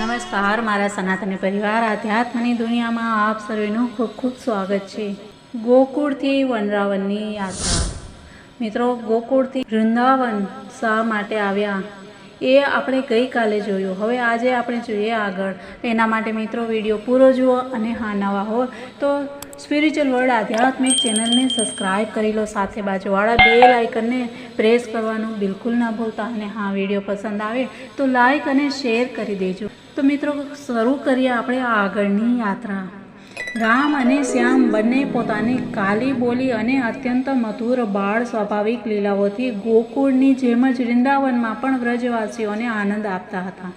નમસ્કાર, મારા સનાતન પરિવાર, આધ્યાત્મની દુનિયામાં આપ સર્વેનું ખૂબ ખૂબ સ્વાગત છે. ગોકુળથી વનરાવનની યાત્રા. મિત્રો, ગોકુળથી વૃંદાવન શા માટે આવ્યા? એ આપણે ગઈકાલે જોયું. હવે આજે આપણે જોઈએ આગળ. એના માટે મિત્રો, વીડિયો પૂરો જુઓ અને હા, નવા હો, તો સ્પિરિચ્યુઅલ વર્લ્ડ આધ્યાત્મિક ચેનલને સબસ્ક્રાઇબ કરી લો. સાથે બાજુવાળા બે લાઇકનને પ્રેસ કરવાનું બિલકુલ ના ભૂલતા. અને હા, વીડિયો પસંદ આવે તો લાઇક અને શેર કરી દેજો. તો મિત્રો, શરૂ કરીએ આપણે આગળની યાત્રા. રામ અને શ્યામ બંને પોતાની કાલી બોલી અને અત્યંત મધુર બાળ સ્વાભાવિક લીલાઓથી ગોકુળની જેમ જ વૃંદાવનમાં પણ વ્રજવાસીઓને આનંદ આપતા હતા.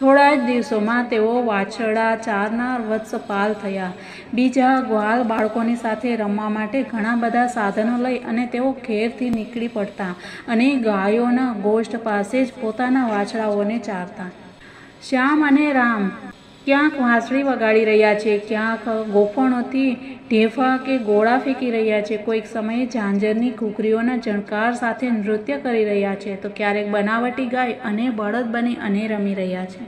થોડા જ દિવસોમાં તેઓ વાછરડા ચારનાર વત્સપાલ થયા. બીજા ગ્વાલ બાળકોની સાથે રમવા માટે ઘણા બધા સાધનો લઈ અને તેઓ ઘેરથી નીકળી પડતા અને ગાયોના ગોષ્ઠ પાસે જ પોતાના વાછડાઓને ચારતા. શ્યામ અને રામ ક્યાંક વાંસળી વગાડી રહ્યા છે, ક્યાંક ગોફણોથી ઢેફા કે ગોળા ફેંકી રહ્યા છે. કોઈક સમયે ઝાંઝરની ઘૂઘરીઓના જણકાર સાથે નૃત્ય કરી રહ્યા છે. તો ક્યારેક બનાવટી ગાય અને બળદ બની અને રમી રહ્યા છે.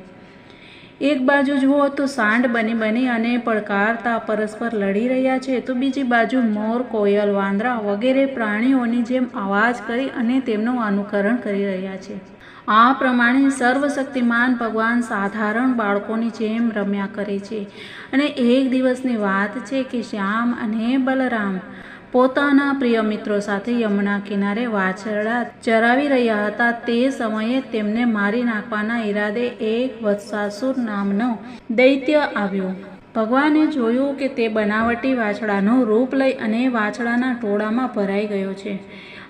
એક બાજુ જુઓ તો સાંડ બની બની અને પડકારતા પરસ્પર લડી રહ્યા છે. તો બીજી બાજુ મોર, કોયલ, વાંદરા વગેરે પ્રાણીઓની જેમ અવાજ કરી અને તેમનું અનુકરણ કરી રહ્યા છે. આ પ્રમાણે સર્વશક્તિમાન ભગવાન સાધારણ બાળકોની જેમ રમ્યા કરે છે. અને એક દિવસની વાત છે કે શ્યામ અને બલરામ પોતાના પ્રિય મિત્રો સાથે યમુના કિનારે વાછરડા ચરાવી રહ્યા હતા. તે સમયે તેમને મારી નાખવાના ઈરાદે એક વત્સાસુર નામનો દૈત્ય આવ્યો. ભગવાને જોયું કે તે બનાવટી વાછડાનું રૂપ લઈ અને વાછડાના ટોળામાં ભરાઈ ગયો છે.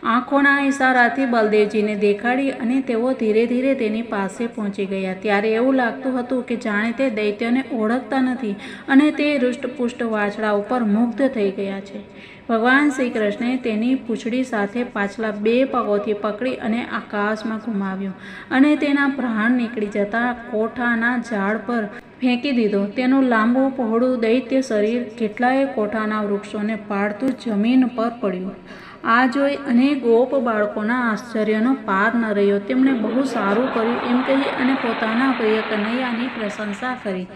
આંખોના ઇશારાથી બલદેવજીને દેખાડી અને તેઓ ધીરે ધીરે તેની પાસે પહોંચી ગયા. ત્યારે એવું લાગતું હતું કે જાણે તે દૈત્યને ઓળખતા નથી અને તે હૃષ્ટપુષ્ટ વાછડા ઉપર મુગ્ધ થઈ ગયા છે. ભગવાન શ્રી કૃષ્ણે તેની પૂંછડી સાથે પાછલા બે પગોથી પકડી અને આકાશમાં ઘુમાવ્યું અને તેના પ્રાણ નીકળી જતા કોઠાના ઝાડ પર ફેંકી દીધો. તેનું લાંબુ પહોળું દૈત્ય શરીર કેટલાય કોઠાના વૃક્ષોને પાડતું જમીન પર પડ્યું. આ જોઈ અનેક ગોપ બાળકોના આશ્ચર્યનો પાર ન રહ્યો. તેમણે બહુ સારું કર્યું એમ કહી અને પોતાના પ્રિય કનૈયાની પ્રશંસા કરી.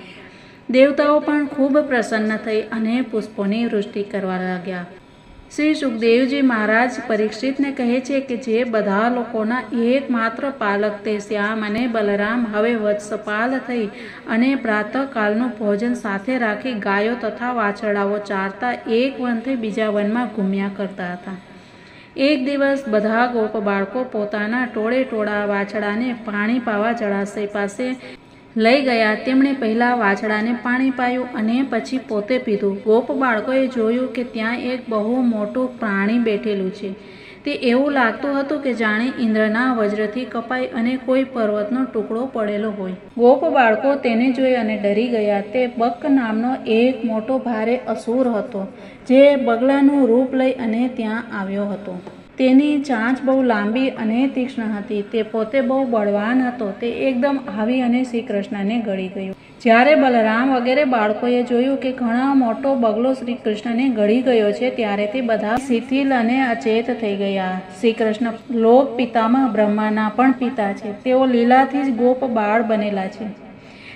દેવતાઓ પણ ખૂબ પ્રસન્ન થઈ અને પુષ્પોની વૃષ્ટિ કરવા લાગ્યા. શ્રી સુખદેવજી મહારાજ પરીક્ષિતને કહે છે કે જે બધા લોકોના એકમાત્ર પાલક તે શ્યામ અને બલરામ હવે વત્સપાલ થઈ અને પ્રાતઃકાલનું ભોજન સાથે રાખી ગાયો તથા વાછડાઓ ચારતા એક વનથી બીજા વનમાં ઘૂમ્યા કરતા હતા. એક દિવસ બધા ગોપ બાળકો પોતાના ટોળે ટોળા વાછડાને પાણી પાવા જળાશય પાસે લઈ ગયા. તેમણે પહેલાં વાછડાને પાણી પાયું અને પછી પોતે પીધું. ગોપ બાળકોએ જોયું કે ત્યાં એક બહુ મોટું પ્રાણી બેઠેલું છે. તે એવું લાગતું હતું કે જાણે ઇન્દ્રના વજ્રથી કપાઈ અને કોઈ પર્વતનો ટુકડો પડેલો હોય. ગોપ બાળકો તેને જોઈ અને ડરી ગયા. તે બક નામનો એક મોટો ભારે અસુર હતો, જે બગલાનું રૂપ લઈ અને ત્યાં આવ્યો હતો. તેની ચાંચ બહુ લાંબી અને તીક્ષ્ણ હતી. તે પોતે બહુ બળવાન હતો. તે એકદમ આવી અને શ્રી કૃષ્ણને ગળી ગયો. જ્યારે બલરામ વગેરે બાળકોએ જોયું કે ઘણા મોટો બગલો શ્રી કૃષ્ણને ગળી ગયો છે, ત્યારે તે બધા શિથિલ અને અચેત થઈ ગયા. શ્રી કૃષ્ણ લોક પિતામાં બ્રહ્માના પણ પિતા છે. તેઓ લીલાથી જ ગોપ બાળ બનેલા છે.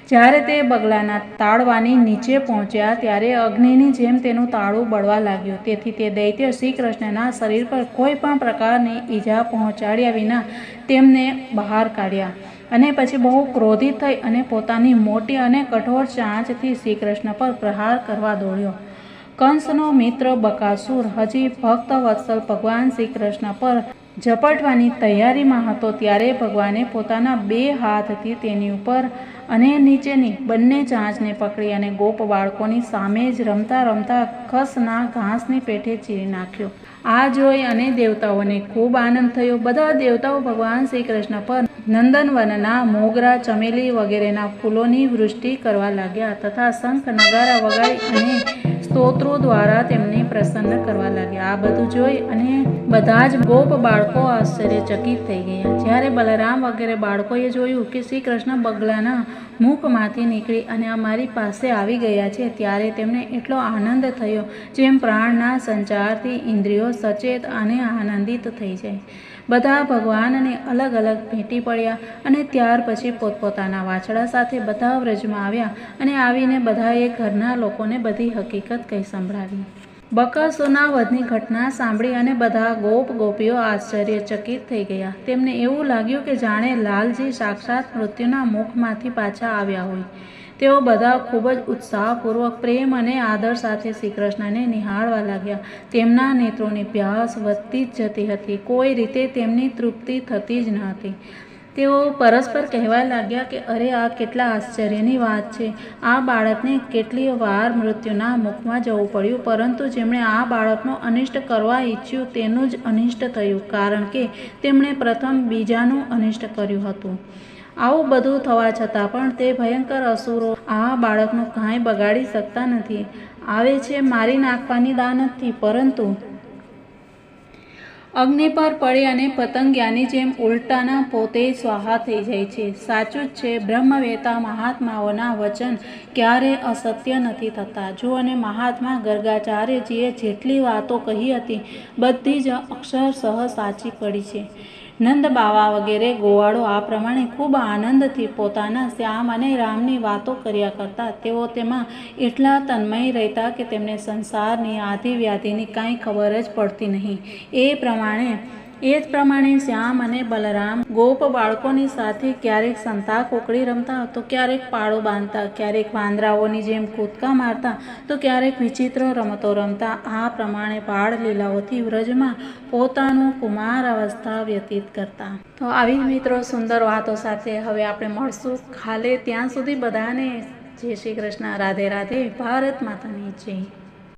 જ્યારે તે બગલાના તાળવાની નીચે પહોંચ્યા ત્યારે અગ્નિની જેમ તેનું તાળું બળવા લાગ્યું. તેથી તે દૈત્ય શ્રી કૃષ્ણના શરીર પર કોઈ પણ પ્રકારની ઈજા પહોંચાડ્યા વિના તેમને બહાર કાઢ્યા અને પછી બહુ ક્રોધિત થઈ અને પોતાની મોટી અને કઠોર ચાંચથી શ્રી કૃષ્ણ પર પ્રહાર કરવા દોડ્યો. કંસનો મિત્ર બકાસુર હજી ભક્ત વત્સલ ભગવાન શ્રી કૃષ્ણ પર ઝપટવાની તૈયારીમાં હતો ત્યારે ભગવાને પોતાના બે હાથથી તેની ઉપર અને નીચેની બંને ચાંચને પકડી અને ગોપ બાળકોની સામે જ રમતા રમતા ખસના ઘાસની પેઠે ચીરી નાખ્યો. આ જોઈ અને દેવતાઓને ખૂબ આનંદ થયો. બધા દેવતાઓ ભગવાન શ્રી કૃષ્ણ પર નંદનવનના મોગરા, ચમેલી વગેરેના ફૂલોની વૃષ્ટિ કરવા લાગ્યા તથા શંખ, નગારા વગાડી અને સ્તોત્રો દ્વારા તેમને પ્રસન્ન કરવા લાગ્યા. આ બધું જોઈ અને બધા જ ગોપ બાળકો આશ્ચર્યચકિત થઈ ગયા. જ્યારે બલરામ વગેરે બાળકોએ જોયું કે શ્રી કૃષ્ણ બગલાના મુખમાંથી નીકળી અને અમારી પાસે આવી ગયા છે, ત્યારે તેમને એટલો આનંદ થયો, જેમ પ્રાણના સંચારથી ઇન્દ્રિયો સચેત અને આનંદિત થઈ જાય. બધા ભગવાનને અલગ અલગ ભેટી પડ્યા અને ત્યાર પછી પોતપોતાના વાછડા સાથે બધા વ્રજમાં આવ્યા અને આવીને બધાએ ઘરના લોકોને બધી હકીકત કહી સંભળાવી. બકાસુરના વધની ઘટના સાંભળી અને બધા ગોપ ગોપીઓ આશ્ચર્યચકિત થઈ ગયા. તેમને એવું લાગ્યું કે જાણે લાલજી સાક્ષાત મૃત્યુના મુખમાંથી પાછા આવ્યા હોય. તેઓ બધા ખૂબ જ ઉત્સાહપૂર્વક પ્રેમ અને આદર સાથે શ્રી કૃષ્ણને નિહાળવા લાગ્યા. તેમના નેત્રોની પ્યાસ વધતી જ જતી હતી. કોઈ રીતે તેમની તૃપ્તિ થતી જ ન હતી. તેઓ પરસ્પર કહેવા લાગ્યા કે, અરે, આ કેટલા આશ્ચર્યની વાત છે. આ બાળકને કેટલી વાર મૃત્યુના મુખમાં જવું પડ્યું, પરંતુ જેમણે આ બાળકનો અનિષ્ટ કરવા ઈચ્છ્યું, તેનું જ અનિષ્ટ થયું, કારણ કે તેમણે પ્રથમ બીજાનું અનિષ્ટ કર્યું હતું. આવું બધું થવા છતાં પણ તે ભયંકર અસુરો આ બાળકનું કાંઈ બગાડી શકતા નથી. આવે છે, મારી નાખવાની દાનતથી પરંતુ અગ્નિ પર પડે અને પતંગિયાની જેમ ઉલટાના પોતે સ્વાહા થઈ જાય છે. સાચું જ છે, બ્રહ્મવેતા મહાત્માઓના વચન ક્યારે અસત્ય નથી થતા. જો અને મહાત્મા ગર્ગાચાર્યજીએ જેટલી વાતો કહી હતી, બધી જ અક્ષરસહ સાચી પડી છે. નંદ બાવા વગેરે ગોવાળો આ પ્રમાણે ખૂબ આનંદથી પોતાના શ્યામ અને રામની વાતો કર્યા કરતા તેઓ તેમાં એટલા તન્મય રહેતા કે તેમને સંસારની આધિ વ્યાધિની કાંઈ ખબર જ પડતી નહીં. એ પ્રમાણે એ જ પ્રમાણે શ્યામ અને બલરામ ગોપ બાળકોની સાથે ક્યારેક સંતા કોકડી રમતા, તો ક્યારેક પાળો બાંધતા, ક્યારેક વાંદરાઓની જેમ કૂદકા મારતા, તો ક્યારેક વિચિત્ર રમતો રમતા. આ પ્રમાણે બાળ લીલાઓથી વ્રજમાં પોતાનું કુમાર અવસ્થા વ્યતીત કરતા. તો આવી મિત્રો સુંદર વાતો સાથે હવે આપણે મળશું ખાલે ત્યાં સુધી બધાને. જય શ્રી કૃષ્ણ. રાધે રાધે. ભારત માતાની જય.